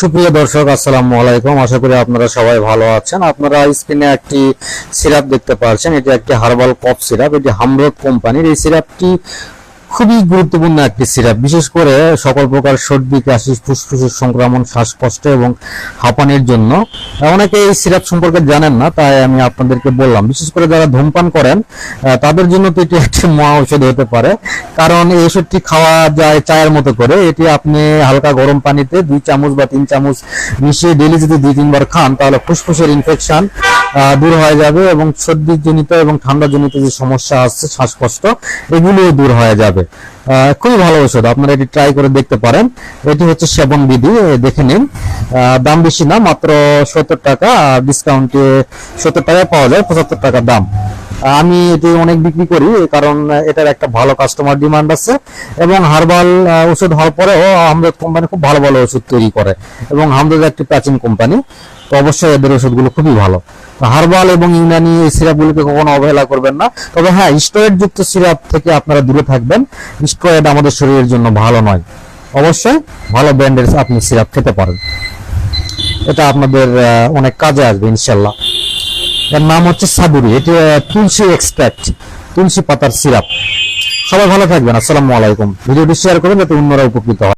সুপ্রিয় দর্শক, আসসালামু আলাইকুম। আশা করি আপনারা সবাই ভালো আছেন। আপনারা স্ক্রিনে একটি সিরাপ দেখতে পাচ্ছেন। এটি একটি হার্বাল কফ সিরাপ। এটি হামরক কোম্পানির। এই সিরাপটি খুবই গুরুত্বপূর্ণ একটি সিরাপ। বিশেষ করে সকল প্রকার সর্দি, কাশি, ফুসফুসের সংক্রমণ, শ্বাসকষ্ট এবং হাঁপানির জন্য। অনেকে এই সিরাপ সম্পর্কে জানেন না, তাই আমি আপনাদেরকে বললাম। বিশেষ করে যারা ধূমপান করেন তাদের জন্য তো এটি একটি মহা ঔষধ হতে পারে। কারণ এই ওষুধটি খাওয়া যায় চায়ের মতো করে। এটি আপনি হালকা গরম পানিতে দুই চামচ বা তিন চামচ মিশিয়ে ডেলি যদি দুই তিনবার খান, তাহলে ফুসফুসের ইনফেকশন দূর হয়ে যাবে এবং সর্দি জনিত এবং ঠান্ডা জনিত যে সমস্যা আছে, শ্বাসকষ্ট, এগুলোও দূর হয়ে যাবে। খুবই ভালো ওষুধ আপনারা এটি ট্রাই করে দেখতে পারেন। এটি হচ্ছে সেবন বিধি দেখে নিন। দাম বেশি না, মাত্র সত্তর টাকা ডিসকাউন্টে সত্তর টাকায় পাওয়া যায়, পঁচাত্তর টাকা দাম। আমি এটি অনেক বিক্রি করি কারণ এটার একটা ভালো কাস্টমার ডিমান্ড আছে এবং হার্বাল ওষুধ হওয়ার পরেও হামদর্দ কোম্পানি খুব ভালো ভালো ওষুধ তৈরি করে এবং হামদর্দ একটি প্রাচীন কোম্পানি। তো অবশ্যই এদের ওষুধগুলো খুবই ভালো। হার্বাল এবং ইউনানি এই সিরাপগুলোকে কখনো অবহেলা করবেন না। তবে হ্যাঁ স্টেরয়েড যুক্ত সিরাপ থেকে আপনারা দূরে থাকবেন। স্টেরয়েড আমাদের শরীরের জন্য ভালো নয়। অবশ্যই ভালো ব্র্যান্ডের আপনি সিরাপ খেতে পারেন। এটা আপনাদের অনেক কাজে আসবে ইনশাল্লাহ এর নাম হচ্ছে সাবুরি। এটি তুলসী এক্সট্রাক্ট তুলসী পাতার সিরাপ। সবাই ভালো থাকবেন। আসসালামু আলাইকুম। ভিডিওটি শেয়ার করুন যাতে অন্যরা উপকৃত হয়